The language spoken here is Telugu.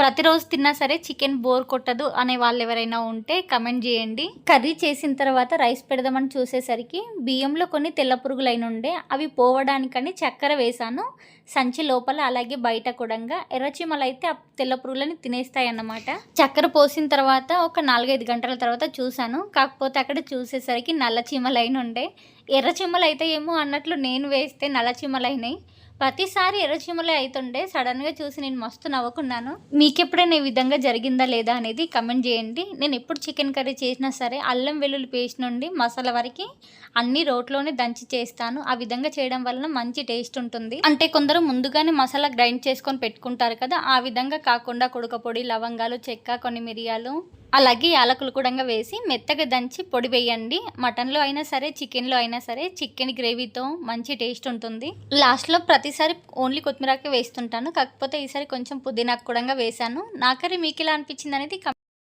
ప్రతిరోజు తిన్నా సరే చికెన్ బోర్ కొట్టదు అనే వాళ్ళు ఎవరైనా ఉంటే కమెంట్ చేయండి. కర్రీ చేసిన తర్వాత రైస్ పెడదామని చూసేసరికి బియ్యంలో కొన్ని తెల్ల పురుగులు అయిన ఉండే అవి పోవడానికని చక్కెర వేశాను. సంచి లోపల అలాగే బయట కూడా ఎర్రచీమలు అయితే ఆ తెల్ల పురుగులని తినేస్తాయి అన్నమాట చక్కెర పోసిన తర్వాత ఒక నాలుగైదు గంటల తర్వాత చూశాను. కాకపోతే అక్కడ చూసేసరికి నల్ల చీమలు అయిన ఉండే. ఎర్ర చిమ్మలు అయితే ఏమో అన్నట్లు నేను వేస్తే నల్ల చీమలు అయినాయి ప్రతిసారి ఎర్రచీమలే అవుతుండే సడన్గా చూసి నేను మస్తు నవ్వుకున్నాను. మీకు ఎప్పుడైనా ఈ విధంగా జరిగిందా లేదా అనేది కమెంట్ చేయండి. నేను ఎప్పుడు చికెన్ కర్రీ చేసినా సరే అల్లం వెల్లుల్లి పేస్ట్ నుండి మసాలా వరకు అన్ని రోట్లోనే దంచి చేస్తాను. ఆ విధంగా చేయడం వలన మంచి టేస్ట్ ఉంటుంది. అంటే కొందరు ముందుగానే మసాలా గ్రైండ్ చేసుకొని పెట్టుకుంటారు కదా ఆ విధంగా కాకుండా కుడకపొడి లవంగాలు చెక్క కొన్ని మిరియాలు అలాగే యాలకులు కూడా వేసి మెత్తగా దంచి పొడి వేయండి. మటన్లో అయినా సరే చికెన్లో అయినా సరే చికెన్ గ్రేవీతో మంచి టేస్ట్ ఉంటుంది. లాస్ట్లో ప్రతిసారి ఓన్లీ కొత్తిమీరకే వేస్తుంటాను. కాకపోతే ఈసారి కొంచెం పుదీనాకు కూడా వేసాను నాకరి మీకు ఎలా అనిపించింది అనేది